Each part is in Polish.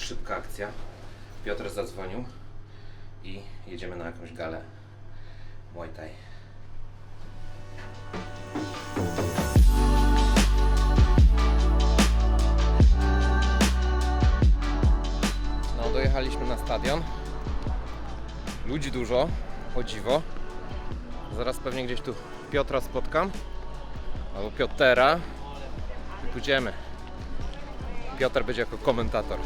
szybka akcja. Piotr zadzwonił i jedziemy na jakąś galę Muay Thai. No, dojechaliśmy na stadion. Ludzi dużo, o dziwo. Zaraz pewnie gdzieś tu Piotra spotkam. Albo Piotera. I pójdziemy. Piotr będzie jako komentator.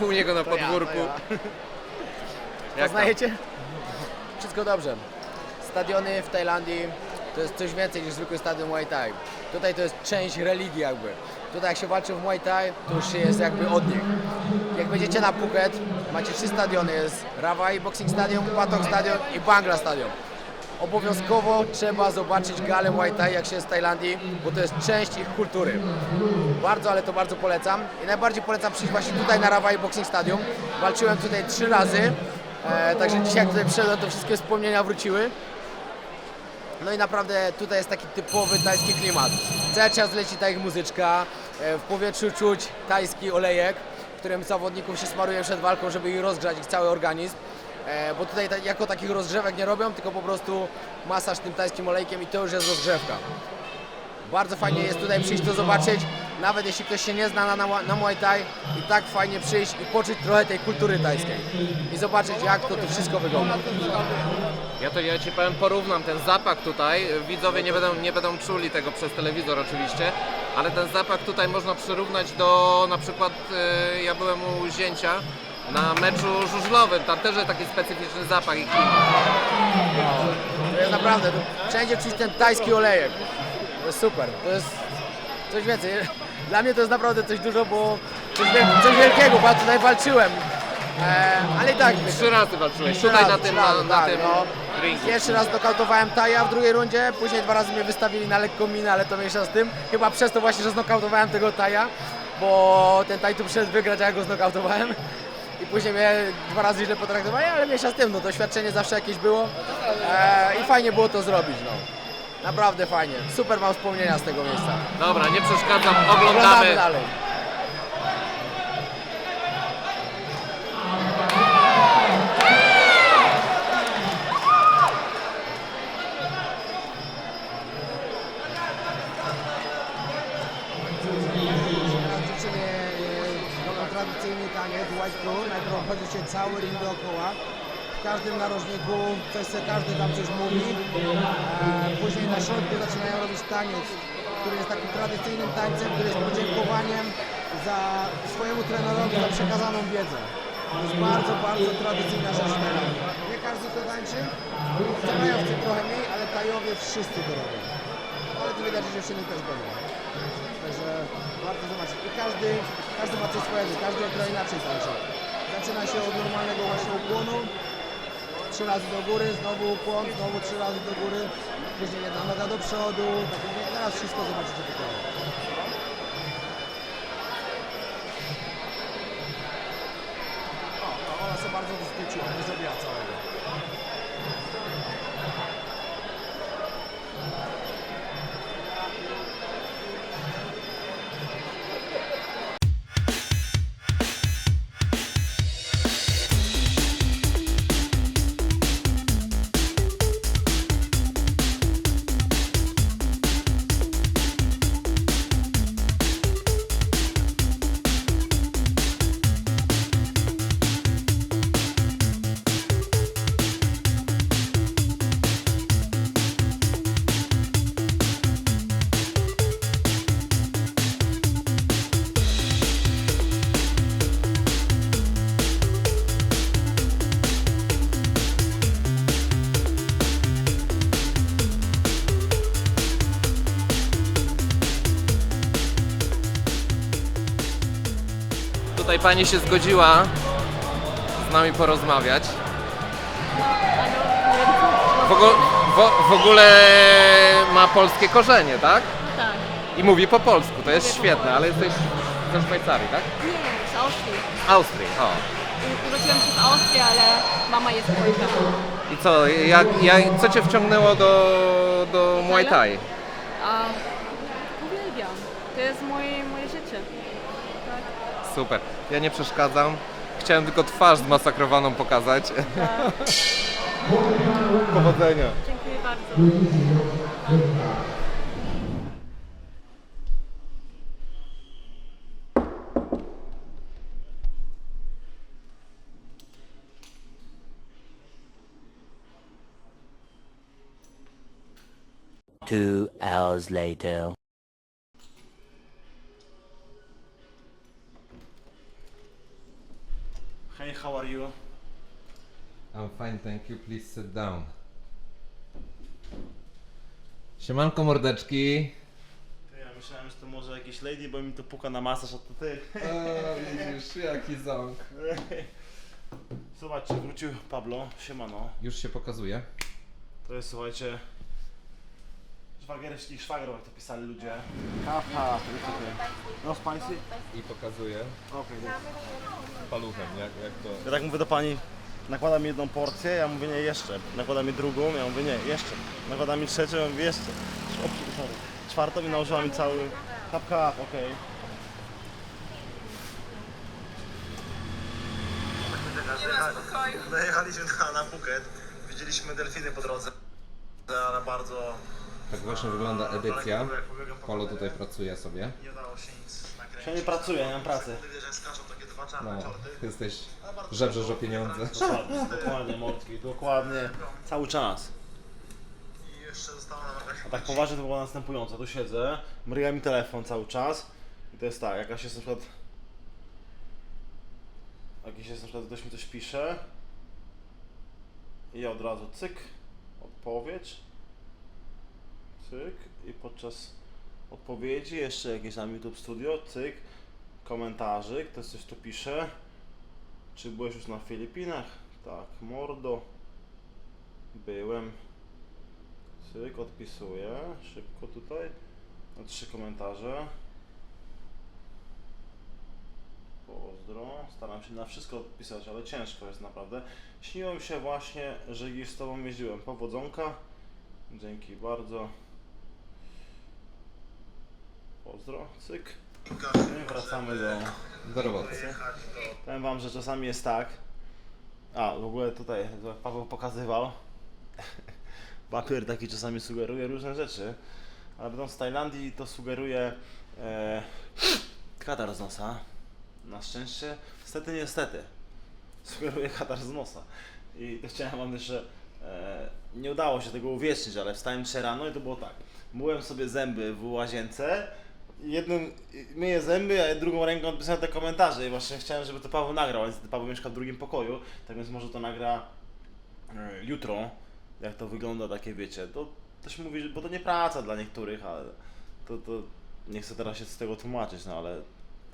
U niego na podwórku. Jak tam? Poznajecie? Wszystko dobrze. Stadiony w Tajlandii to jest coś więcej niż zwykły stadion Muay Thai. Tutaj to jest część religii jakby. Tutaj jak się walczy w Muay Thai, to już się jest jakby od nich. Jak będziecie na Phuket, macie trzy stadiony. Jest Rawai Boxing Stadium, Patok Stadion i Bangla Stadion. Obowiązkowo trzeba zobaczyć galę Muay Thai, jak się w Tajlandii, bo to jest część ich kultury. Bardzo, ale to bardzo polecam. I najbardziej polecam przyjść właśnie tutaj na Rawai Boxing Stadium. Walczyłem tutaj trzy razy, e, także dzisiaj jak tutaj przyszedłem, to wszystkie wspomnienia wróciły. No i naprawdę tutaj jest taki typowy tajski klimat. Cały czas leci ta ich muzyczka, e, w powietrzu czuć tajski olejek, którym zawodników się smaruje przed walką, żeby ich rozgrzać ich cały organizm. E, Bo tutaj ta- jako takich rozgrzewek nie robią, tylko po prostu masaż tym tajskim olejkiem i to już jest rozgrzewka. Bardzo fajnie jest tutaj przyjść to zobaczyć, nawet jeśli ktoś się nie zna na, na, na Muay Thai, i tak fajnie przyjść i poczuć trochę tej kultury tajskiej i zobaczyć jak to tu wszystko wygląda. Ja to ja ci powiem, porównam ten zapach tutaj. Widzowie nie będą, nie będą czuli tego przez telewizor oczywiście, ale ten zapach tutaj można przyrównać do na przykład e, ja byłem u zięcia na meczu żużlowym, tam też jest taki specyficzny zapach i klimat. To jest naprawdę, tu wszędzie czuć ten tajski olejek. To jest super, to jest coś więcej. Dla mnie to jest naprawdę coś dużo, bo coś, coś wielkiego, bo tutaj walczyłem. E, ale i tak, Trzy razy walczyłeś Trzy tutaj razy, na tym, razy, na, na tak, tym no. ringu. Pierwszy raz nokautowałem Taja w drugiej rundzie, później dwa razy mnie wystawili na lekką minę, ale to mniejsza z tym. Chyba przez to właśnie, że znokautowałem tego Taja, bo ten Taj tu przyszedł wygrać, a ja go znokautowałem. I później mnie dwa razy źle potraktowali, ale mniejsza z tym, no doświadczenie zawsze jakieś było e, i fajnie było to zrobić, no. Naprawdę fajnie, super mam wspomnienia z tego miejsca. Dobra, nie przeszkadzam, Oglądamy oglądamy. dalej. White crew. Najpierw się cały ring dookoła. W każdym narożniku coś se każdy tam coś mówi. E, później na środku zaczynają robić taniec, który jest takim tradycyjnym tańcem, który jest podziękowaniem za swojemu trenerowi za przekazaną wiedzę. To jest bardzo, bardzo tradycyjna rzecz Tajlandii. Nie każdy to tańczy. Obcokrajowcy trochę mniej, ale Taj Tajowie wszyscy to robią. Ale tu widać, że dziewczyny też będą. Także warto zobaczyć. I każdy, każdy ma coś swojego, każdy trochę inaczej tańczy. Zaczyna się od normalnego właśnie ukłonu. Trzy razy do góry, znowu ukłon, znowu trzy razy do góry. Później jedna noga do przodu. Tak teraz wszystko zobaczycie tutaj. O, no, ona sobie bardzo to nie zrobiła. Tutaj pani się zgodziła z nami porozmawiać. W, ogóle, w, w ogóle ma polskie korzenie, tak? Tak. I mówi po polsku, to jest Mówię po świetne, ale jesteś ze Szwajcarii, tak? Nie, z Austrii. Austrii, o. Urodziłam się w Austrii, ale mama jest Polka. I co, jak, jak, co cię wciągnęło do, do Muay Thai? A uwielbiam. To jest moje, moje życie. Tak. Super, ja nie przeszkadzam. Chciałem tylko twarz zmasakrowaną pokazać. Powodzenia. Dziękuję bardzo. Two hours later. Fine, thank you. Please sit down. Siemanko mordeczki. Ty, ja myślałem, że to może jakiś lady, bo mi to puka na masaż, a to ty. O, widzisz, jaki ząg. Zobaczcie, wrócił Pablo, siemano. Już się pokazuje. To jest, słuchajcie, szwagerski szwagrów, jak to pisali ludzie. Kafa, No spicy? I pokazuje Okej, paluchem, jak, jak to... Ja tak mówię do pani, nakłada mi jedną porcję, ja mówię nie, jeszcze. Nakłada mi drugą, ja mówię nie, jeszcze. Nakłada mi trzecią, ja mówię jeszcze. O, sorry. Czwartą i nałożyła mi cały cup cup, okej. Dojechaliśmy na, na Phuket, widzieliśmy delfiny po drodze, ale bardzo... Tak właśnie wygląda edycja. Polo tutaj pracuje sobie. Nie udało się nic nie pracuję, nie mam pracy. No, czorty. jesteś... Żebrzesz o pieniądze. Dokładnie, dokładnie, Mordki, dokładnie. Cały czas. I jeszcze została nam jakaś A tak poważnie to było następujące. Tu siedzę, mryga mi telefon cały czas. I to jest tak, jakaś jest na przykład... Jakiś jest na przykład, ktoś mi coś pisze. I ja od razu cyk, odpowiedź. Cyk. I podczas odpowiedzi jeszcze jakieś tam YouTube Studio, cyk. Komentarzyk, ktoś coś tu pisze. Czy byłeś już na Filipinach? Tak, mordo. Byłem. Cyk, odpisuję. Szybko tutaj. Na trzy komentarze. Pozdro. Staram się na wszystko odpisać, ale ciężko jest naprawdę. Śniło mi się właśnie, że z Tobą jeździłem. Powodzonka. Dzięki bardzo. Pozdro. Cyk. I wracamy do... Do roboty. Powiem wam, że czasami jest tak. A, w ogóle tutaj Paweł pokazywał. Papier taki czasami sugeruje różne rzeczy. Ale będąc w Tajlandii to sugeruje e, katar z nosa. Na szczęście, niestety, niestety. Sugeruje katar z nosa. I to chciałem wam jeszcze. E, nie udało się tego uwiecznić, ale wstałem dzisiaj rano i to było tak. Myłem sobie zęby w łazience. Jednym myję zęby, a drugą ręką odpisałem te komentarze i właśnie chciałem, żeby to Paweł nagrał, ale Paweł mieszka w drugim pokoju, tak więc może to nagra e, jutro, jak to wygląda takie wiecie, to ktoś mówi, że, bo to nie praca dla niektórych, ale to, to nie chcę teraz się z tego tłumaczyć, no ale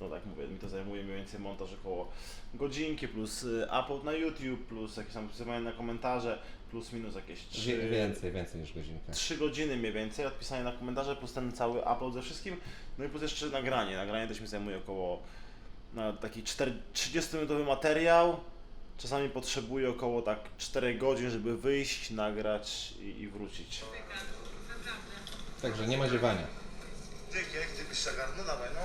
no tak mówię, mi to zajmuje mniej więcej montaż około godzinki, plus y, upload na YouTube, plus jakieś tam wpisywanie na komentarze, plus minus jakieś Wie- trzy, Więcej, więcej niż godzinkę. 3 godziny mniej więcej, odpisanie na komentarze, plus ten cały upload ze wszystkim, no i plus jeszcze nagranie. Nagranie też mi zajmuje około na taki 4 30-minutowy materiał. Czasami potrzebuję około tak 4 godzin, żeby wyjść, nagrać i, i wrócić. Także nie ma ziewania. Dzięki, jak ty byś zagarnął, no dawaj, no.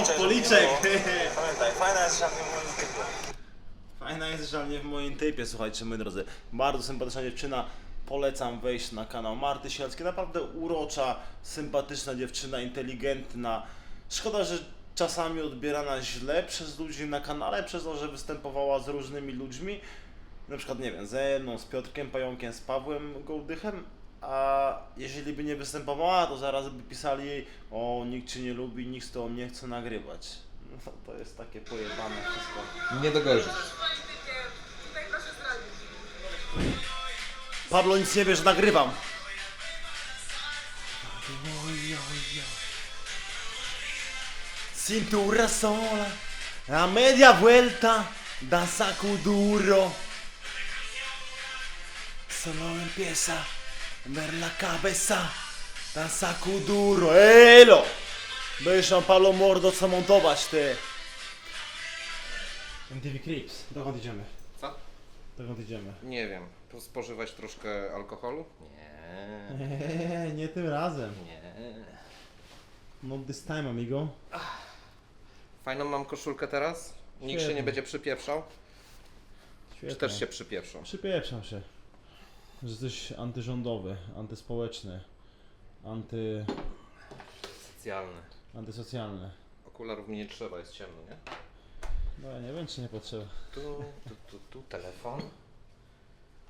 O, policzek! Pamiętaj, fajna jest żadnym moim typem. Fajna jest, że nie w moim typie, słuchajcie, moi drodzy. Bardzo sympatyczna dziewczyna. Polecam wejść na kanał Marty Sielskiej. Naprawdę urocza, sympatyczna dziewczyna, inteligentna. Szkoda, że czasami odbierana źle przez ludzi na kanale, przez to, że występowała z różnymi ludźmi. Na przykład, nie wiem, ze mną, z Piotrkiem Pająkiem, z Pawłem Gołdychem. A jeżeli by nie występowała, to zaraz by pisali jej, o, nikt cię nie lubi, nikt z tobą nie chce nagrywać. No, to jest takie pojebane wszystko. Nie dogodzisz. Pablo nic nie wie, że nagrywam. Cintura sola, a media vuelta, da saco duro. Solo empieza ver la cabeza, da saco duro. Elo! Będziesz nam Pablo mordo co montować, ty. MTV Crips, dokąd idziemy? Co? Dokąd idziemy? Nie wiem. Spożywać troszkę alkoholu? Nie. Nie, nie tym razem. Nie. Not this time, amigo. Fajną mam koszulkę teraz. Nikt się nie będzie przypieprzał. Świetnie. Czy też się przypieprzą? Przypieprzam się. Że jesteś antyrządowy, antyspołeczny, anty... Socjalny. antysocjalny. Okularów mi nie trzeba, jest ciemno, nie? No ja nie wiem, czy nie potrzeba. Tu, tu, tu, tu telefon.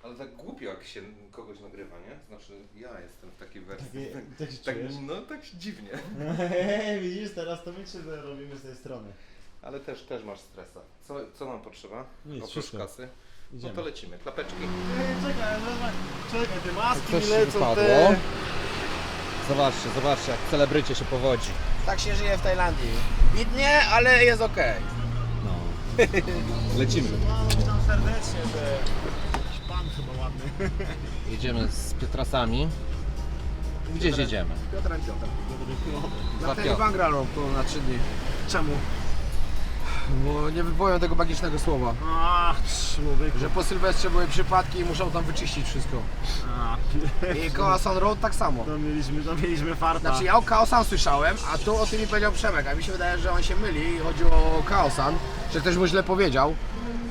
Ale tak głupio jak się kogoś nagrywa, nie? Znaczy ja jestem w takiej wersji. tak się tak, no tak dziwnie. Widzisz, teraz to my krzywdę robimy z tej strony. Ale też, też masz stresa. Co, co nam potrzeba? Nic, Oprócz wszystko. kasy? No Idziemy. to lecimy. Klapeczki. Czekaj, czekaj, te maski wypadło. Zobaczcie, zobaczcie jak celebrycie się powodzi. Tak się żyje w Tajlandii. Bidnie, ale jest okej. No. Lecimy. Witam serdecznie, że jakiś pan chyba ładny. Jedziemy z Pietrasami. Gdzieś jedziemy? Piotrem Piotrem. Za Na ten Piotr. Bangalore to na 3 dni. Czemu? Bo nie wypowiem tego magicznego słowa. A, człowieku. Że po Sylwestrze były przypadki i muszą tam wyczyścić wszystko. A, I Koasan Road tak samo. to mieliśmy, to mieliśmy farta. Znaczy ja o Kaosan słyszałem, a tu o tym mi powiedział Przemek, a mi się wydaje, że on się myli i chodzi o Kaosan, że ktoś mu źle powiedział,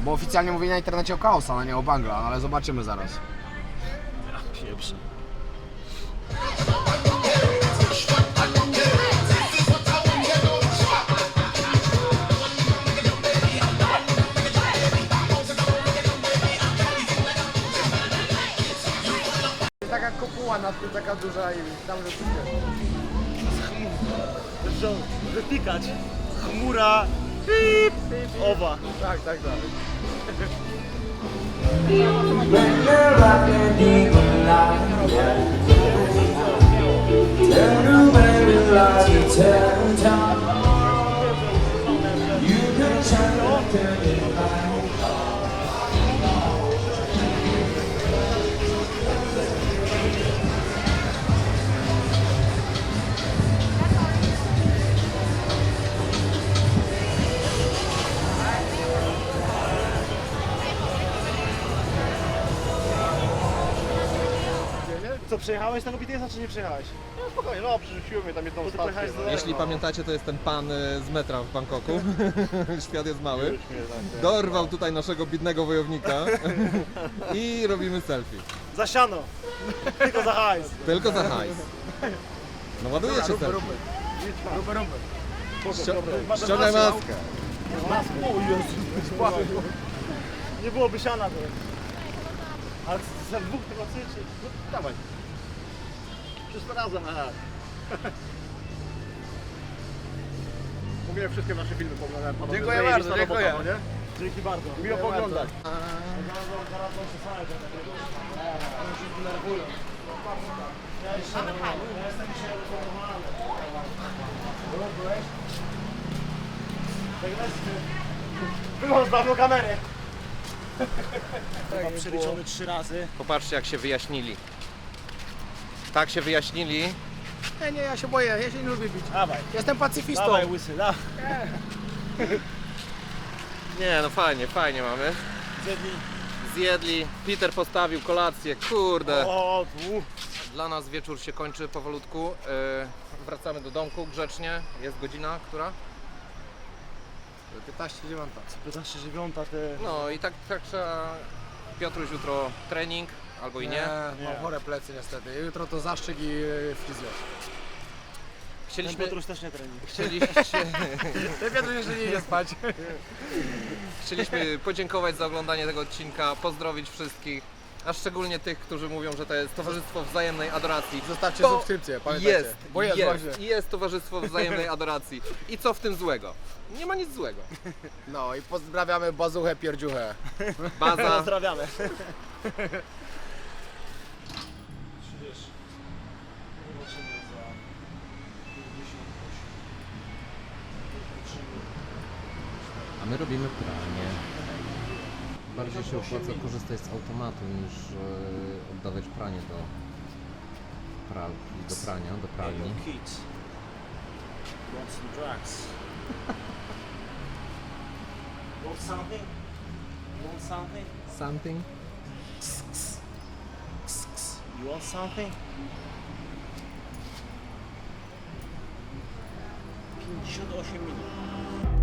bo oficjalnie mówi na internecie o Kaosan, a nie o Bangla, ale zobaczymy zaraz. Pieprz. Taka kopuła nad tym, taka duża i tam wszystko. Zresztą wypikać. Chmura. Pip, owa. Tak, tak, tak. Co, przejechałeś tego BTS-a czy nie przejechałeś? No spokojnie, no przerzuciłem mnie tam jedną Bo ty pojechałeś stację. do- Jeśli pamiętacie, to jest ten pan y, z metra w Bangkoku. Świat jest mały. Dorwał tutaj naszego biednego wojownika i robimy selfie. Za siano. Tylko za hajs. Tylko za hajs. No ładuje się selfie. Ścio- Ściągaj maskę. Maskę. O Jezu. Nie byłoby siana to. Ale za dwóch tylko cyczy. No, dawaj. Wszystko razem, aha. ogóle wszystkie nasze filmy poglądałem. panowie. Dziękuję Zajebista bardzo, robota, dziękuję. no nie? Dzięki bardzo. Miło poglądać. Wyłącz dawno kamerę. Chyba przeliczony trzy razy. Popatrzcie jak się wyjaśnili. Tak się wyjaśnili. Nie, nie, ja się boję, ja się nie lubię bić. Dawaj, Jestem pacyfistą. dawaj łysy, da. Nie no fajnie, fajnie mamy. Zjedli. Zjedli, Peter postawił kolację, kurde. O, tu. Dla nas wieczór się kończy powolutku. Yy, wracamy do domku grzecznie. Jest godzina, która? 15 dziewiąta. 15 dziewiąta te... No i tak, tak trzeba. Piotruś jutro trening, albo i nie. mam chore plecy niestety. Jutro to zaszczyk i e, fizjo. Ten Chcieliśmy, Piotruś też nie trening. chcieliście, Ten Piotr jeszcze nie idzie spać. chcieliśmy podziękować za oglądanie tego odcinka, pozdrowić wszystkich, a szczególnie tych, którzy mówią, że to jest towarzystwo wzajemnej adoracji. Zostawcie To subskrypcję, pamiętajcie. Jest, Bo jest, jest, właśnie. jest towarzystwo wzajemnej adoracji. I co w tym złego? Nie ma nic złego. No i pozdrawiamy bazuchę pierdziuchę. Baza, Pozdrawiamy. My robimy pranie. Bardziej się opłaca korzystać z automatu niż e, oddawać pranie do pralki, do prania, do pralni. Want some drugs? Want something? Want something? Something? You want something? 58 minut.